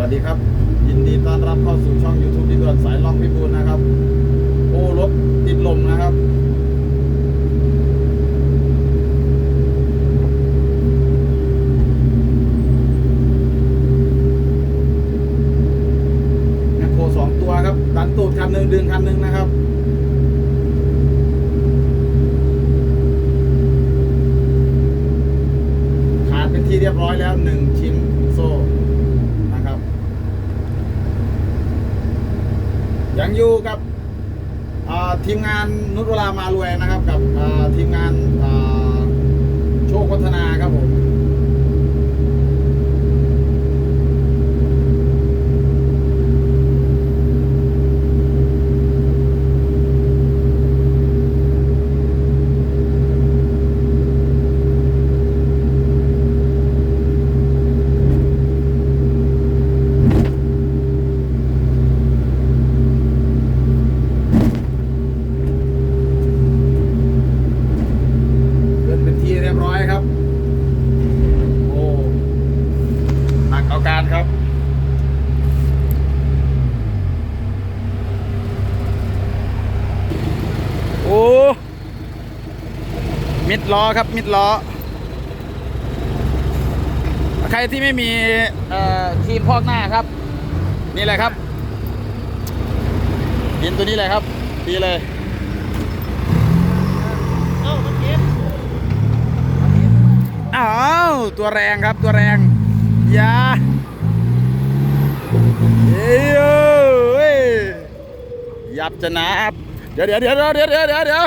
วัสดีครับ ยินดีต้อนรับเข้าสู่ช่อง YouTube ดิด่วนสายล่องพิบูลนะครับ โอ้รถติดลมนะครับแมคโครสองตัวครับ ดันตูดคันหนึ่งดึงคันหนึ่งนะครับขาดเป็นที่เรียบร้อยแล้วหนึ่งชิ้นโซ่นะครับ ยังอยู่กับอ่า ทีมงานนุชเวลามารวยนะครับ กับทีมงานโชควัฒนาครับผม เกินเป็นที่เรียบร้อยครับ โอ้หนักเอาการครับ โอ้ มิดล้อครับ มิดล้อ ใครที่ไม่มีเอ่อครีมพอกหน้าครับ นี่เลยครับยินตัวนี้เลยครับ ดีเลยอ้าวตัวแรงครับตัวแรงอยาเอ้ยเอ้ยยับจะนับ เดี๋ยวเดี๋ยวเดี๋ยวเดี๋ยวเดี๋ยวเดี๋ยวเดี๋ยว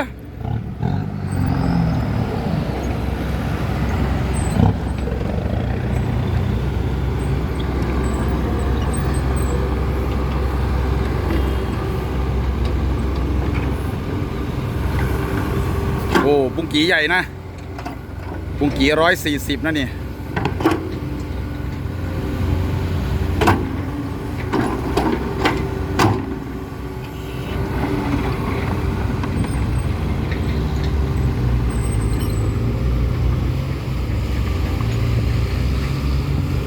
โอ้ บุ้งกีใหญ่นะปุงกีร้อยสี่สิบนะนี่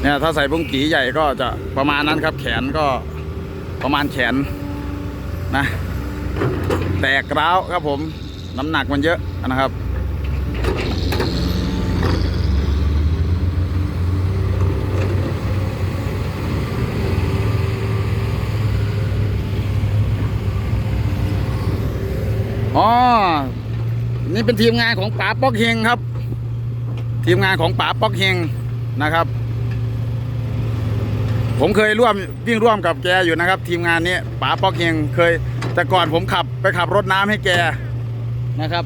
เนี่ยถ้าใส่ปุงกีใหญ่ก็จะประมาณนั้นครับ แขนก็ประมาณแขนนะ แตกร้าวครับผมน้ำหนักมันเยอะ นะครับ อ๋อ นี่เป็นทีมงานของป๋าป๊อกเฮงครับ ทีมงานของป๋าป๊อกเฮงนะครับ ผมเคยร่วมวิ่งร่วมกับแกอยู่นะครับ ทีมงานนี้ป๋าป๊อกเฮงเคยแต่ก่อนผมขับไปขับรถน้ำให้แกนะครับ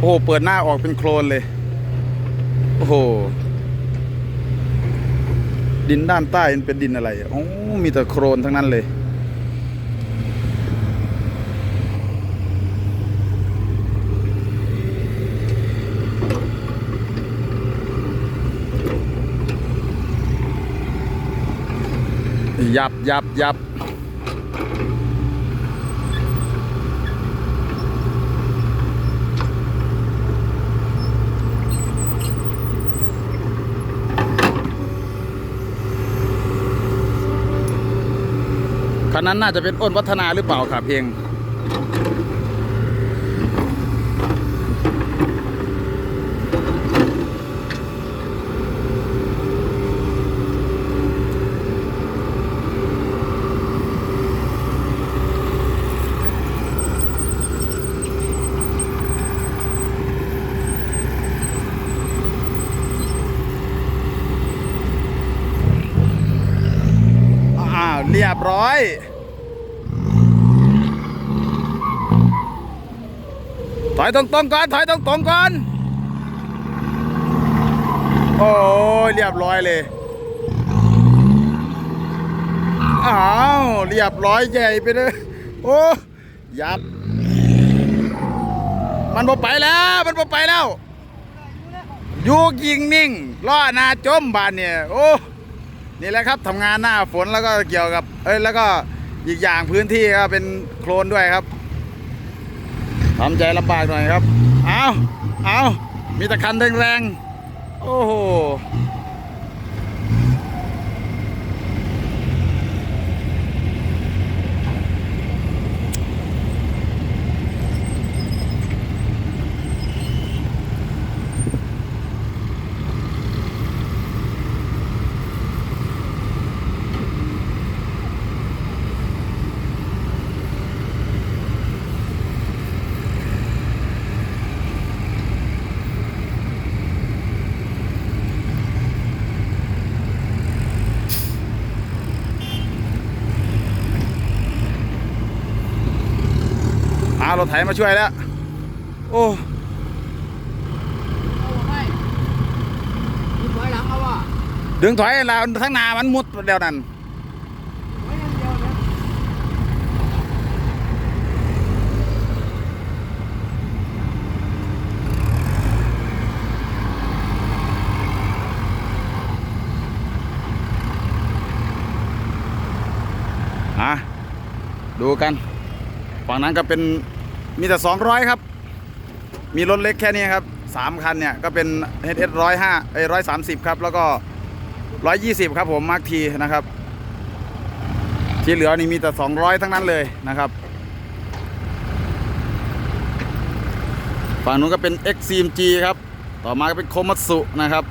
โอ้โห เปิดหน้าออกเป็นโคลนเลย โอ้โห ดินด้านใต้มันเป็นดินอะไรโอ้มีแต่โคลนทั้งนั้นเลยยับยับยับ คันนั้นน่าจะเป็นอ้นวัฒนาหรือเปล่าครับเพียงอ้าวเรียบร้อย ถอยตรงๆก่อนถอยตรงๆก่อนโอ้ยเรียบร้อยเลยอ้าวเรียบร้อยใหญ่ไปเลยโอ้ยับ มันบ่ไปแล้วมันบ่ไปแล้วอยู่ยิงนิ่งล้อหนาจมบานเนี่ยโอ้นี่แหละครับทำงานหน้าฝนแล้วก็เกี่ยวกับ เอ้ยแล้วก็อีกอย่างพื้นที่ก็เป็นโคลนด้วยครับ ทำใจลำบากหน่อยครับ เอาเอามีตะคันแรงๆโอ้โหารถไถมาช่วยแล้ว โอ้เอาไม่มีถอยหลังเอาว่ะดึงถอยแล้วทั้งหนามันมุดเดียวนั่นไว้อย่างเดียวนะอะดูกัน ฝั่งนั้นก็เป็น มีแต่สองร้อยครับ มีรถเล็กแค่นี้ครับสามคันเนี่ย ก็เป็น HS ร้อยห้าเอ้ร้อยสามสิบครับ แล้วก็ร้อยยี่สิบครับผมมาร์คทีนะครับ ที่เหลือนี่มีแต่สองร้อยทั้งนั้นเลยนะครับฝั่งนู้นก็เป็น XCMG ครับ ต่อมาก็เป็นโคมัตสุนะครับ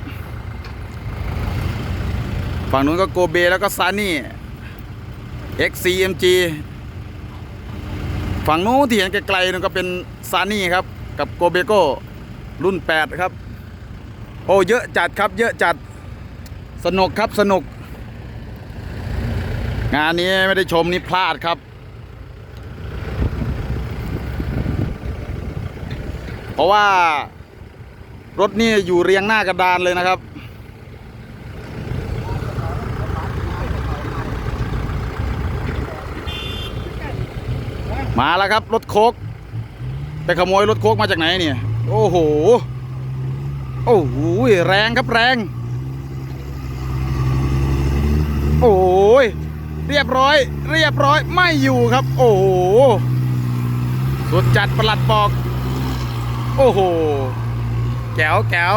ฝั่งนู้นก็โกเบแล้วก็ซานี่ XCMG ฝั่งนู้นที่เห็นไกลๆนั่นก็เป็นซานี่ครับ กับโกเบโก้รุ่น 8 ครับ โอ้เยอะจัดครับ เยอะจัดสนุกครับสนุก งานนี้ไม่ได้ชมนี่พลาดครับ เพราะว่ารถนี่อยู่เรียงหน้ากระดานเลยนะครับ มาแล้วครับ รถโคกไปขโมยรถโคกมาจากไหนเนี่ย โอ้โห โอ้โหแรงครับแรง โอ้ยเรียบร้อย เรียบร้อยไม่อยู่ครับ โอ้โหสุดจัดประหลัดบอก โอ้โหแก้วแก้ว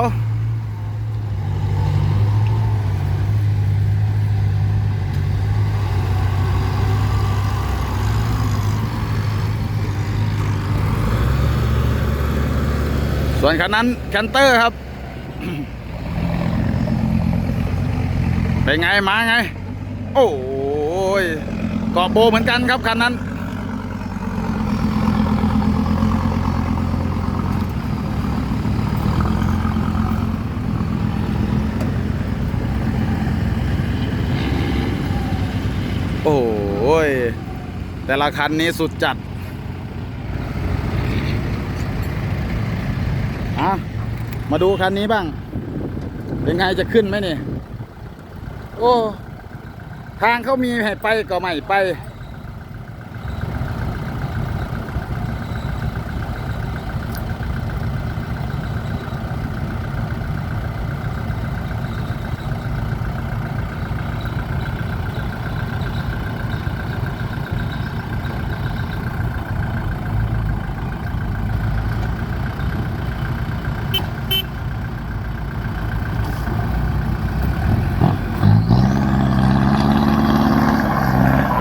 ส่วนคันนั้นแคนเตอร์ครับ เป็นไงมาไง โอ้ยเกาะโบเหมือนกันครับคันนั้น โอ้ยแต่ละคันนี้สุดจัด อะมาดูคันนี้บ้าง เป็นไงจะขึ้นไหมนี่โอ้ ทางเขามีให้ไปก็ไม่ไป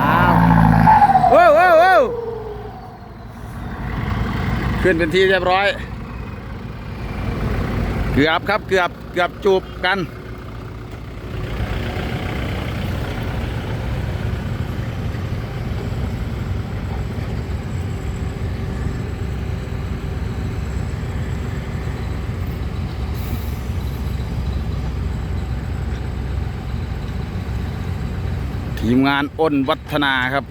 อ้าวโว้วโว้วโว้ว ขึ้นเป็นที่เรียบร้อย เกือบครับเกือบเกือบจูบกัน ทีมงานอ้นวัฒนาครับ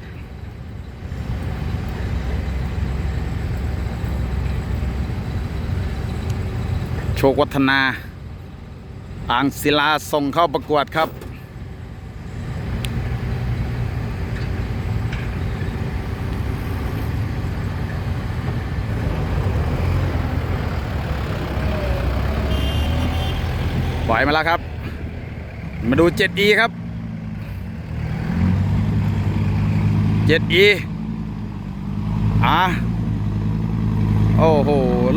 โชควัฒนา อ่างศิลาส่งเข้าประกวดครับ ปล่อยมาแล้วครับ มาดู 7E ครับ 7E อะโอ้โห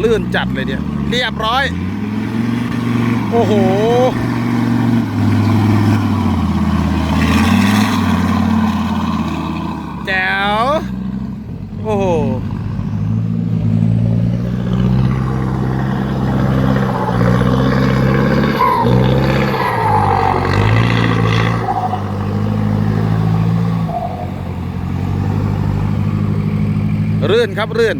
ลื่นจัดเลยเนี่ย เรียบร้อย โอ้โห แจ๋ว โอ้โหรื่นครับ รื่น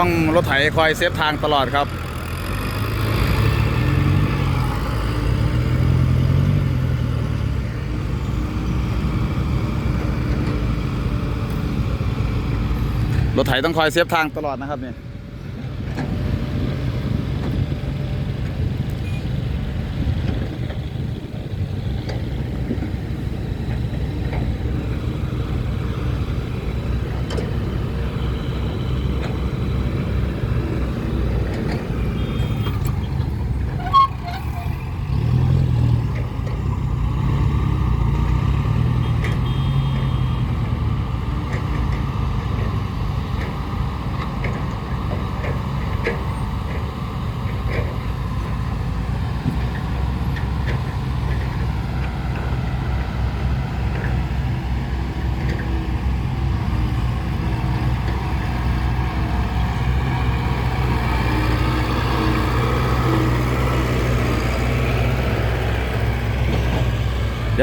ต้องรถไถคอยเซฟทางตลอดครับ รถไถต้องคอยเซฟทางตลอดนะครับเนี่ย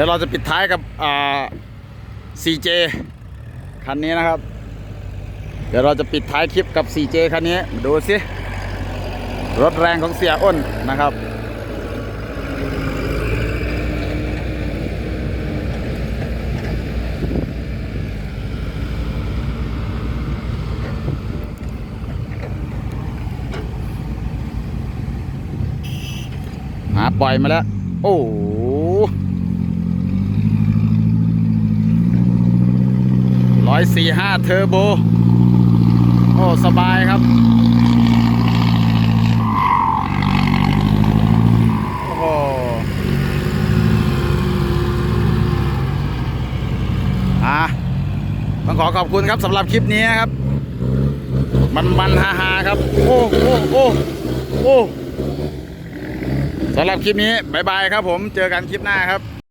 ดี๋ยวเราจะปิดท้ายกับอ่า CJ คันนี้นะครับ เดี๋ยวเราจะปิดท้ายคลิปกับ CJ คันนี้ดูสิ รถแรงของเสียอ้นนะครับ หาปล่อยมาแล้ว โอ้ โหร้อยสี่ห้าเทอร์โบ โอ้ สบายครับ โอ้โหอะต้องขอขอบคุณครับสำหรับคลิปนี้นะครับ มันมันฮาฮาครับ โอ้โอ้โอ้โอ้สำหรับคลิปนี้บายบายครับผม เจอกันคลิปหน้าครับ